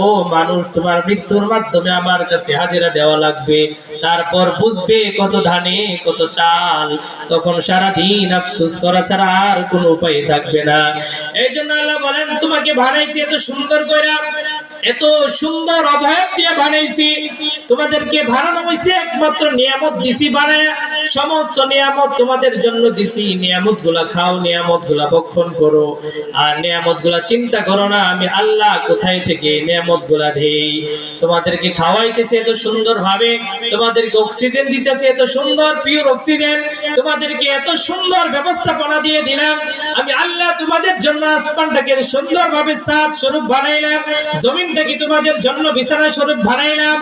ও মানুষ, তোমার মৃত্যুর মাধ্যমে আমার কাছে হাজিরা দেওয়া লাগবে। তারপর বুঝবে কত ধানে, কত চাল। তখন সারা দিন করা ছাড়া আর কোনো উপায় থাকবে না। এই জন্য আল্লাহ বলেন, তোমাকে বানাইছি এত সুন্দর করে এত সুন্দর অভাব দিয়ে বানাইছি। তোমাদেরকে বানানো হয়েছে একমাত্র নিয়ামত দিছি বানায়, সমস্ত নিয়ামত তোমাদের জন্য দিছি। নিয়ামতগুলা খাও নিয়ামতগুলা ভক্ষণ করো। আর নিয়ামতগুলা চিন্তা করো না, আমি আল্লাহ কোথায় থেকে নিয়ামত গুলা দেই। তোমাদেরকে খাওয়াইতেছে এত সুন্দর ভাবে তোমাদেরকে অক্সিজেন দিতেছে এত সুন্দর পিওর অক্সিজেন তোমাদেরকে এত সুন্দর ব্যবস্থাপনা দিয়ে দিলাম। আমি আল্লাহ তোমাদের জন্য আসমানটাকে সুন্দর ভাবে সাত স্বরূপ বানাইলাম। জমিনটাকে তোমাদের জন্য বিছানা স্বরূপ বানাইলাম?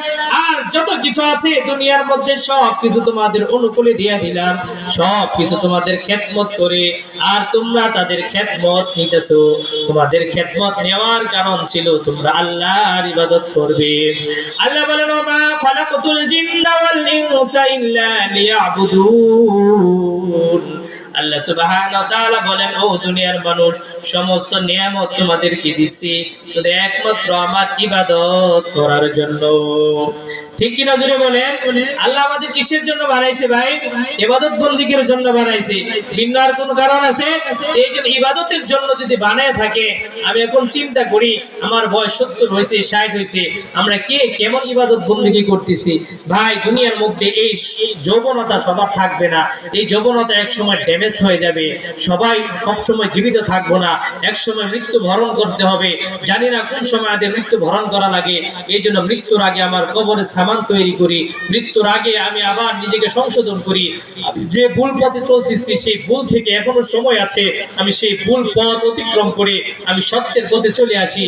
আর যত কিছু আছে দুনিয়ার মধ্যে সব কিছু তোমাদের অনুকূলে দিয়ে দিলাম। সব কিছু তোমাদের খেদমত করে। আর তোমরা তাদের খেদমত নিতেছো। তোমাদের খেদমত নেওয়ার কারণ ছিল তোমরা আল্লাহর ইবাদত করবে। আল্লাহ বলেন মা খালাকাতুল জিন্না ওয়াল ইনসা ইল্লা লিয়াবুদুন। আল্লাহ মানুষ, সমস্ত একমাত্র আমার ইবাদত করার জন্য। ঠিক কি না বলেন? আল্লাহ আমাদের কিসের জন্য বানাইছে ভিন্ন আর কোন কারণ আছে? এই জন্য ইবাদতের জন্য যদি বানায় থাকে, আমি এখন চিন্তা করি, আমার বয়স সত্তর হয়েছে, ষাট হয়েছে, আমরা কে কেমন ইবাদত বন্দিকে করতেছি? ভাই, দুনিয়ার মধ্যে এই যৌবনতা সবার থাকবে না। এই যৌবনতা এক সময় ড্যামেজ হয়ে যাবে। সবাই সব সময় জীবিত থাকব না। এক সময় মৃত্যু বরণ করতে হবে। জানি না কোন সময় আমাদের মৃত্যু বরণ করা লাগে। এই জন্য মৃত্যুর আগে আমার কবরের সামান তৈরি করি। মৃত্যুর আগে আমি আবার নিজেকে সংশোধন করি। যে ভুল পথে চলতেছি, সেই ভুল থেকে এখনও সময় আছে। আমি সেই ভুল পথ অতিক্রম করে আমি সত্যের পথে চলে আসি।